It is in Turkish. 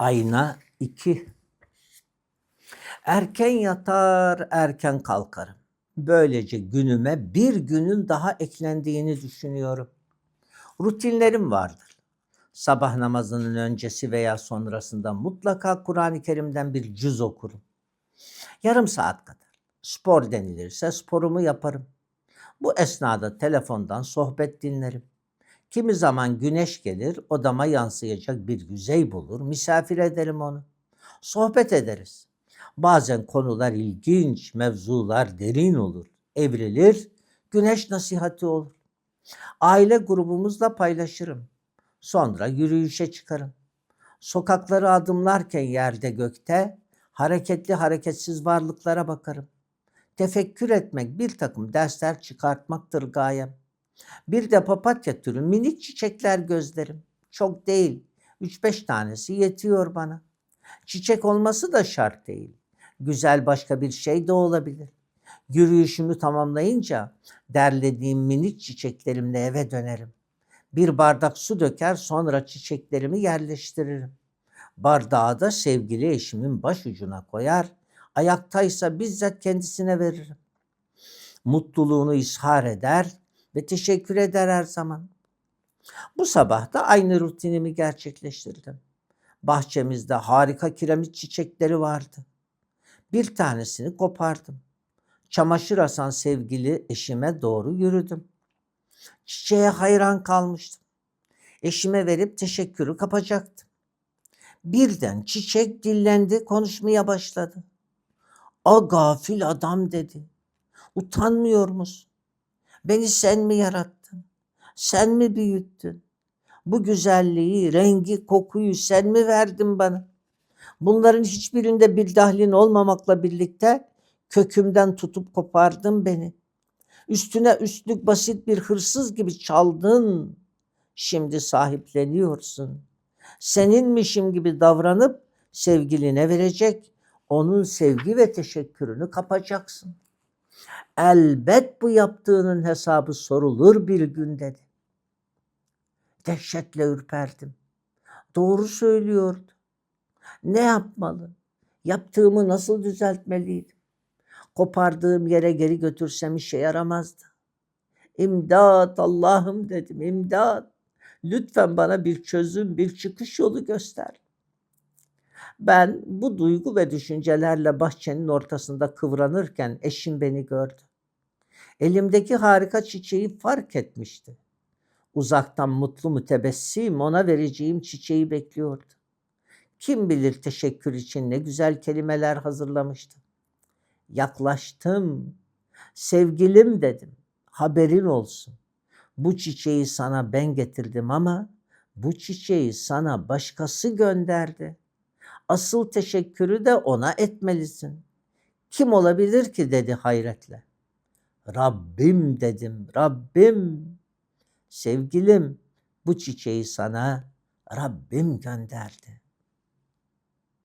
Ayna 2. Erken yatar, erken kalkarım. Böylece günüme bir günün daha eklendiğini düşünüyorum. Rutinlerim vardır. Sabah namazının öncesi veya sonrasında mutlaka Kur'an-ı Kerim'den bir cüz okurum. Yarım saat kadar. Spor denilirse sporumu yaparım. Bu esnada telefondan sohbet dinlerim. Kimi zaman güneş gelir, odama yansıyacak bir yüzey bulur, misafir ederim onu. Sohbet ederiz. Bazen konular ilginç, mevzular derin olur. Evrilir, güneş nasihati olur. Aile grubumuzla paylaşırım. Sonra yürüyüşe çıkarım. Sokakları adımlarken yerde gökte, hareketli hareketsiz varlıklara bakarım. Tefekkür etmek, bir takım dersler çıkartmaktır gayem. Bir de papatya türü minik çiçekler gözlerim. Çok değil, 3-5 tanesi yetiyor bana. Çiçek olması da şart değil. Güzel başka bir şey de olabilir. Yürüyüşümü tamamlayınca derlediğim minik çiçeklerimle eve dönerim. Bir bardak su döker sonra çiçeklerimi yerleştiririm. Bardağı da sevgili eşimin başucuna koyar, ayaktaysa bizzat kendisine veririm. Mutluluğunu ishar eder ve teşekkür eder her zaman. Bu sabah da aynı rutinimi gerçekleştirdim. Bahçemizde harika kiremit çiçekleri vardı. Bir tanesini kopardım. Çamaşır asan sevgili eşime doğru yürüdüm. Çiçeğe hayran kalmıştım. Eşime verip teşekkürü kapacaktım. Birden çiçek dillendi, konuşmaya başladı. O gafil adam dedi. Utanmıyor musun? Beni sen mi yarattın? Sen mi büyüttün? Bu güzelliği, rengi, kokuyu sen mi verdin bana? Bunların hiçbirinde bir dahlin olmamakla birlikte kökümden tutup kopardın beni. Üstüne üstlük basit bir hırsız gibi çaldın. Şimdi sahipleniyorsun. Seninmişim gibi davranıp sevgiline verecek, onun sevgi ve teşekkürünü kapacaksın. Elbet bu yaptığının hesabı sorulur bir gün dedi. Dehşetle ürperdim. Doğru söylüyordu. Ne yapmalı? Yaptığımı nasıl düzeltmeliydim? Kopardığım yere geri götürsem işe yaramazdı. İmdat Allah'ım dedim, imdat. Lütfen bana bir çözüm, bir çıkış yolu göster. Ben bu duygu ve düşüncelerle bahçenin ortasında kıvranırken eşim beni gördü. Elimdeki harika çiçeği fark etmişti. Uzaktan mutlu mütebessim ona vereceğim çiçeği bekliyordu. Kim bilir teşekkür için ne güzel kelimeler hazırlamıştı. Yaklaştım. Sevgilim dedim. Haberin olsun. Bu çiçeği sana ben getirdim ama bu çiçeği sana başkası gönderdi. Asıl teşekkürü de ona etmelisin. Kim olabilir ki dedi hayretle. Rabbim dedim, Rabbim. Sevgilim, bu çiçeği sana Rabbim gönderdi.